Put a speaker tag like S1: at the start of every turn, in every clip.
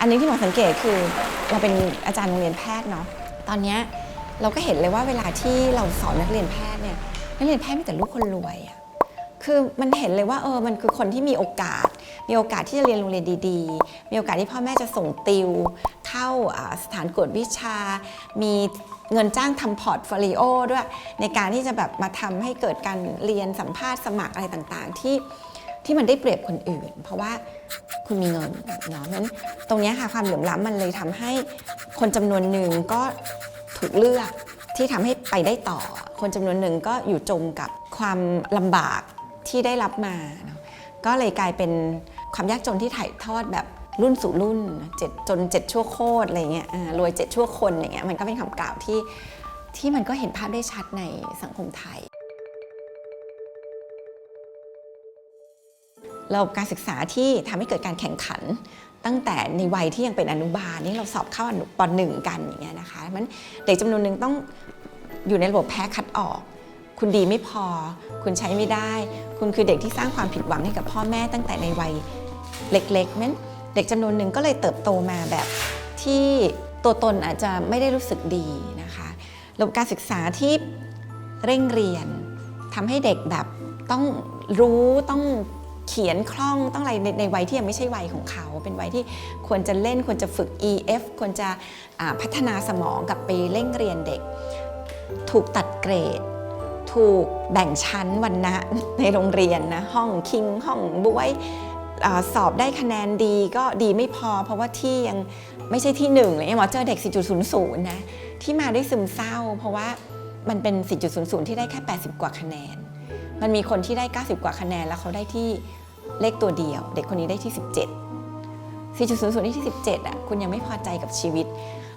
S1: อันนี้ที่หมอสังเกตคือเราเป็นอาจารย์โรงเรียนแพทย์เนาะตอนเนี้ยเราก็เห็นเลยว่าเวลาที่เราสอนนักเรียนแพทย์เนี่ยนักเรียนแพทย์มีแต่ลูกคนรวยอะคือมันเห็นเลยว่าเออมันคือคนที่มีโอกาส มีโอกาสที่จะเรียนโรงเรียนดีๆ มีโอกาสที่พ่อแม่จะส่งติว เข้าอ่าสถานกวดวิชา มีเงินจ้างทำพอร์ตโฟลิโอด้วย ในการที่จะแบบมาทำให้เกิดการเรียนสัมภาษณ์สมัครอะไรต่างๆ ที่ ที่มันได้เปรียบคนอื่น เพราะว่าคุณมีเงินเนาะเพราะฉะนั้นตรงนี้ค่ะความเหลื่อมล้ำมันเลยทำให้คนจำนวนหนึ่งก็ถูกเลือกที่ทำให้ไปได้ต่อ คนจำนวนหนึ่งก็อยู่จมกับความลำบากที่ได้รับมาเนาะก็เลยกลายเป็นความยากจนที่ถ่ายทอดแบบรุ่นสู่รุ่นเจ็ดจนเจ็ดชั่วโคตรอะไรเงี้ยรวยเจ็ดชั่วคนอย่างเงี้ยมันก็เป็นคำกล่าวที่ที่มันก็เห็นภาพได้ชัดในสังคมไทย ระบบการศึกษาที่ทำให้เกิดการแข่งขัน ตั้งแต่ในวัยที่ยังเป็นอนุบาลนี่เราสอบเข้าอนุปหนึ่งกันอย่างเงี้ยนะคะมันเด็กจำนวนหนึ่งต้องอยู่ในระบบแพ้คัดออก คุณดีไม่พอ คุณใช้ไม่ได้ คุณคือเด็กที่สร้างความผิดหวังให้กับพ่อแม่ตั้งแต่ในวัยเล็กๆนั้นเด็กจำนวนหนึ่งก็เลยเติบโตมาแบบที่ตัวตนอาจจะไม่ได้รู้สึกดีนะคะระบบการศึกษาที่เร่งเรียนทำให้เด็กแบบต้องรู้ต้อง เขียนคล่องต้องอะไรในในวัยที่ยังไม่ใช่วัยของเขา เป็นวัยที่ควรจะเล่นควรจะฝึก EF ควรจะพัฒนาสมองกับไปเร่งเรียนเด็ก ถูกตัดเกรด ถูกแบ่งชั้นวันนะในโรงเรียนนะห้องคิงห้องบวยสอบได้คะแนนดีก็ดีไม่พอ เพราะว่าที่ยังไม่ใช่ที่หนึ่งเลยหมอเจอเด็ก 4.00 นะที่มาด้วยซึมเศร้า เพราะว่ามันเป็น 4.00 ที่ได้แค่ 80 กว่าคะแนน มันมีคนที่ได้ 90 กว่าคะแนน แล้วเขาได้ที่เลขตัวเดียว เด็กคนนี้ได้ที่ 17 4.00ที่ที่ 17อะคุณยังไม่พอใจกับชีวิต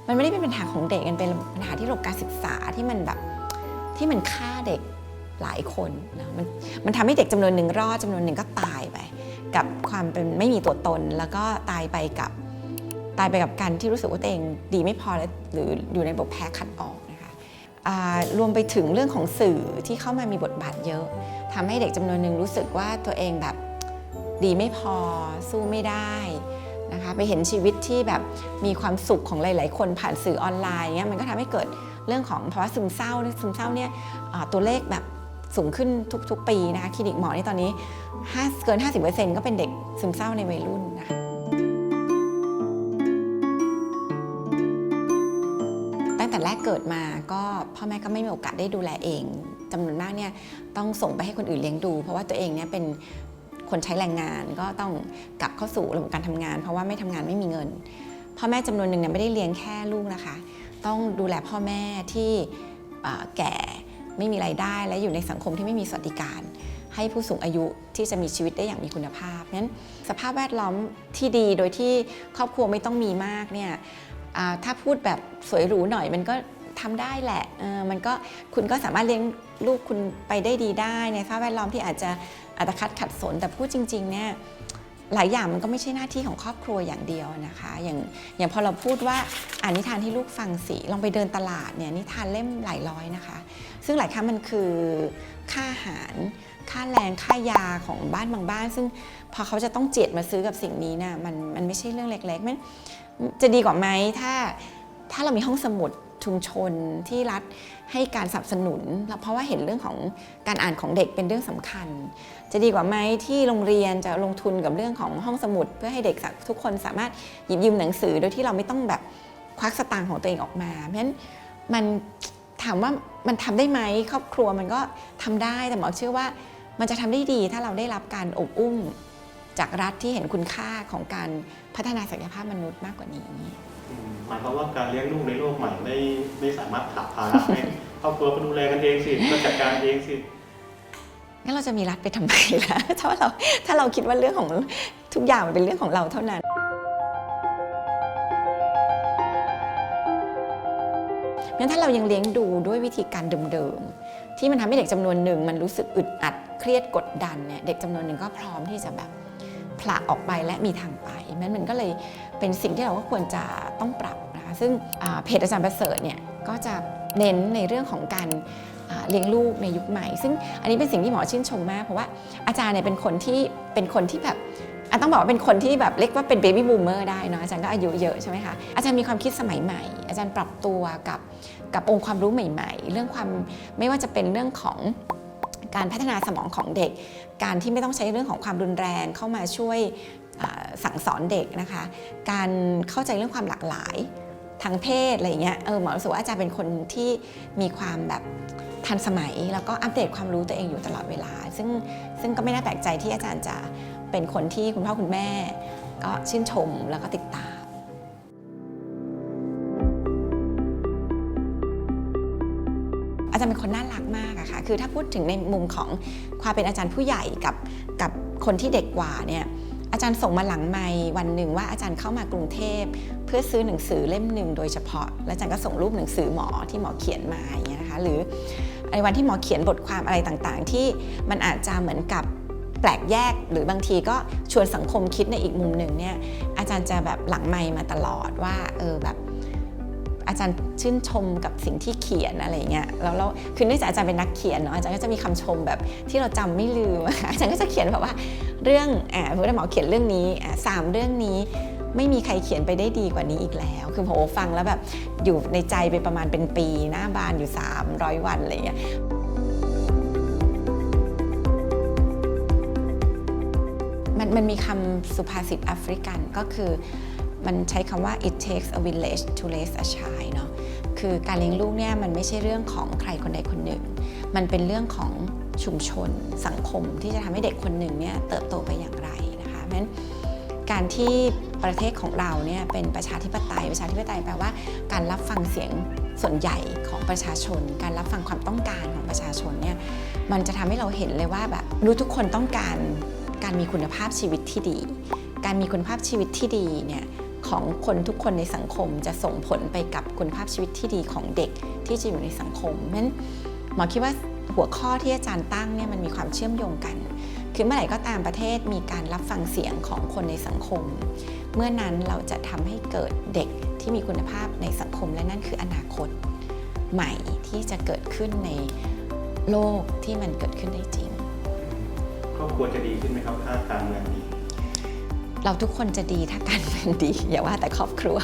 S1: มันไม่ได้เป็นปัญหาของเด็กมันเป็นปัญหาที่ระบบการศึกษาที่มันแบบที่มันฆ่าเด็กหลายคนนะมันมันทำให้เด็กจำนวนหนึ่งรอดจำนวนหนึ่งก็ตายไป กับความเป็นไม่มีตัวตนแล้วก็ตายไปกับตายไปกับการที่รู้สึกว่าตัวเองดีไม่พอแล้วหรืออยู่ในระบบแพ้คัดออกนะคะรวมไปถึงเรื่องของสื่อที่เข้ามามีบทบาทเยอะ ทำให้เด็กจำนวนหนึ่งรู้สึกว่าตัวเองแบบดีไม่พอสู้ไม่ได้นะคะไปเห็นชีวิตที่แบบมีความสุขของหลาย ๆ คนผ่านสื่อออนไลน์เงี้ยมันก็ทำให้เกิดเรื่องของภาวะซึมเศร้าซึมเศร้าเนี่ยตัวเลขแบบสูงขึ้นทุก ๆ ปีนะคะคลินิกหมอนี่ตอนนี้เกิน 50%ก็เป็นเด็กซึมเศร้าในวัยรุ่นนะคะตั้งแต่แรกเกิดมาก็พ่อแม่ก็ไม่มีโอกาสได้ดูแลเอง จำนวนมากเนี่ยต้องส่งไปให้คนอื่นเลี้ยงดู เพราะว่าตัวเองเนี่ยเป็นคนใช้แรงงานก็ต้องกลับเข้าสู่ระบบการทำงาน เพราะว่าไม่ทำงานไม่มีเงินพ่อแม่จำนวนหนึ่งเนี่ยไม่ได้เลี้ยงแค่ลูกนะคะ ต้องดูแลพ่อแม่ที่แก่ไม่มีไรายได้ และอยู่ในสังคมที่ไม่มีสวัสดิการ ให้ผู้สูงอายุที่จะมีชีวิตได้อย่างมีคุณภาพนั้นสภาพแวดล้อมที่ดีโดยที่ครอบครัวไม่ต้องมีมากเนี่ยถ้าพูดแบบสวยหรูหน่อยมันก็ ทำได้แหละมันก็คุณก็สามารถเลี้ยงลูกคุณไปได้ดีได้ในสภาพแวดล้อมที่อาจจะอาจจะคัดขัดสนแต่พูดจริงๆเนี่ยหลายอย่างมันก็ไม่ใช่หน้าที่ของครอบครัวอย่างเดียวนะคะ อย่างอย่างพอเราพูดว่าอ่านนิทานให้ลูกฟังสิลองไปเดินตลาดเนี่ยนิทานเล่มหลายร้อยนะคะ ซึ่งหลายครั้งมันคือค่าอาหาร ค่าแรงค่ายาของบ้านบางบ้าน ซึ่งพอเขาจะต้องเจียดมาซื้อกับสิ่งนี้นะ่ะมันมันไม่ใช่เรื่องเล็กๆมันจะดีกว่าไหมถ้าถ้าเรามีห้องสมุด ชุมชนที่รัฐให้การสนับสนุน เพราะว่าเห็นเรื่องของการอ่านของเด็กเป็นเรื่องสำคัญ จะดีกว่าไหมที่โรงเรียนจะลงทุนกับเรื่องของห้องสมุด เพื่อให้เด็กทุกคนสามารถหยิบยืมหนังสือโดยที่เราไม่ต้องแบบควักสตางค์ของตัวเองออกมาเพราะฉะนั้นมันถามว่ามันทำได้ไหมครอบครัวมันก็ทำได้แต่หมอเชื่อว่ามันจะทำได้ดีถ้าเราได้รับการอบอุ้มจากรัฐที่เห็นคุณค่าของการพัฒนาศักยภาพมนุษย์มากกว่านี้
S2: หมายความว่าการเลี้ยงลูกในโลกใหม่ไม่ไม่สามารถผลักภาระให้ครอบครัวก็ดูแลกันเองสิก็จัดการเองสิ
S1: งั้นเราจะมีรัฐไปทำไมล่ะถ้าเราถ้าเราคิดว่าเรื่องของทุกอย่างมันเป็นเรื่องของเราเท่านั้น งั้นถ้าเรายังเลี้ยงดูด้วยวิธีการเดิมๆที่มันทำให้เด็กจำนวนหนึ่งมันรู้สึกอึดอัดเครียดกดดันเนี่ยเด็กจำนวนหนึ่งก็พร้อมที่จะแบบ ผละออกไปและมีทางไปนั้นมันก็เลยเป็นสิ่งที่เราก็ควรจะต้องปรับนะคะซึ่งเพจอาจารย์ประเสริฐเนี่ยก็จะเน้นในเรื่องของการเลี้ยงลูกในยุคใหม่ ซึ่งอันนี้เป็นสิ่งที่หมอชื่นชมมาก เพราะว่าอาจารย์เนี่ยเป็นคนที่เป็นคนที่แบบต้องบอกว่าเป็นคนที่แบบเรียกว่าเป็นเบบี้บูมเมอร์ได้เนาะอาจารย์ก็อายุเยอะใช่ไหมคะอาจารย์มีความคิดสมัยใหม่ อาจารย์ปรับตัวกับกับองค์ความรู้ใหม่ ๆ เรื่องความไม่ว่าจะเป็นเรื่องของ การพัฒนาสมองของเด็ก การที่ไม่ต้องใช้เรื่องของความรุนแรงเข้ามาช่วยสั่งสอนเด็กนะคะ การเข้าใจเรื่องความหลากหลายทางเพศอะไรเงี้ยเออหมอรู้สึกว่าอาจารย์เป็นคนที่มีความแบบทันสมัย แล้วก็อัปเดตความรู้ตัวเองอยู่ตลอดเวลา ซึ่งซึ่งก็ไม่น่าแปลกใจที่อาจารย์จะเป็นคนที่คุณพ่อคุณแม่ ก็ชื่นชมแล้วก็ติดตาม อาจารย์เป็นคนน่ารักมากอะค่ะ คือถ้าพูดถึงในมุมของความเป็นอาจารย์ผู้ใหญ่กับกับคนที่เด็กกว่าเนี่ยอาจารย์ส่งมาหลังไม่วันหนึ่งว่าอาจารย์เข้ามากรุงเทพ เพื่อซื้อหนังสือเล่มหนึ่งโดยเฉพาะ แล้วอาจารย์ก็ส่งรูปหนังสือหมอที่หมอเขียนมาอย่างเงี้ยนะคะหรือในวันที่หมอเขียนบทความอะไรต่างๆ ที่มันอาจจะเหมือนกับแปลกแยกหรือบางทีก็ชวนสังคมคิดในอีกมุมหนึ่งเนี่ยอาจารย์จะแบบหลังไม่มาตลอดว่าเออแบบ อาจารย์ชื่นชมกับสิ่งที่เขียนอะไรเงี้ยแล้วเราคือเนื่องจากอาจารย์เป็นนักเขียนเนาะอาจารย์ก็จะมีคำชมแบบที่เราจำไม่ลืมอาจารย์ก็จะเขียนแบบว่าเรื่องอ่าพระหมอเขียนเรื่องนี้อ่าสามเรื่องนี้ไม่มีใครเขียนไปได้ดีกว่านี้อีกแล้ว คือผมฟังแล้วแบบอยู่ในใจไปประมาณเป็นปีหน้าบานอยู่ 300 วันอะไรเงี้ยมันมันมีคำสุภาษิตแอฟริกันก็คือ มันใช้คำว่า it takes a village to raise a child เนาะคือการเลี้ยงลูกเนี่ยมันไม่ใช่เรื่องของใครคนใดคนหนึ่ง มันเป็นเรื่องของชุมชนสังคมที่จะทำให้เด็กคนหนึ่งเนี่ยเติบโตไปอย่างไรนะคะเพราะฉะนั้นการที่ประเทศของเราเนี่ยเป็นประชาธิปไตย ประชาธิปไตยแปลว่าการรับฟังเสียงส่วนใหญ่ของประชาชน การรับฟังความต้องการของประชาชนเนี่ยมันจะทำให้เราเห็นเลยว่าแบบรู้ทุกคนต้องการการมีคุณภาพชีวิตที่ดี การมีคุณภาพชีวิตที่ดีเนี่ย ของคนทุกคนในสังคม จะส่งผลไปกับคุณภาพชีวิตที่ดีของเด็กที่จะอยู่ในสังคมเพราะฉะนั้นหมอคิดว่าหัวข้อที่อาจารย์ตั้งเนี่ยมันมีความเชื่อมโยงกัน คือเมื่อไหร่ก็ตามประเทศมีการรับฟังเสียงของคนในสังคม เมื่อนั้นเราจะทำให้เกิดเด็กที่มีคุณภาพในสังคม และนั่นคืออนาคตใหม่ที่จะเกิดขึ้นในโลกที่มันเกิดขึ้นได้จริง
S2: ครอบครัวจะดีขึ้นไหมครับถ้าการเมืองดี
S1: เราทุกคนจะดีถ้าการเป็นดี อย่าว่าแต่ครอบครัว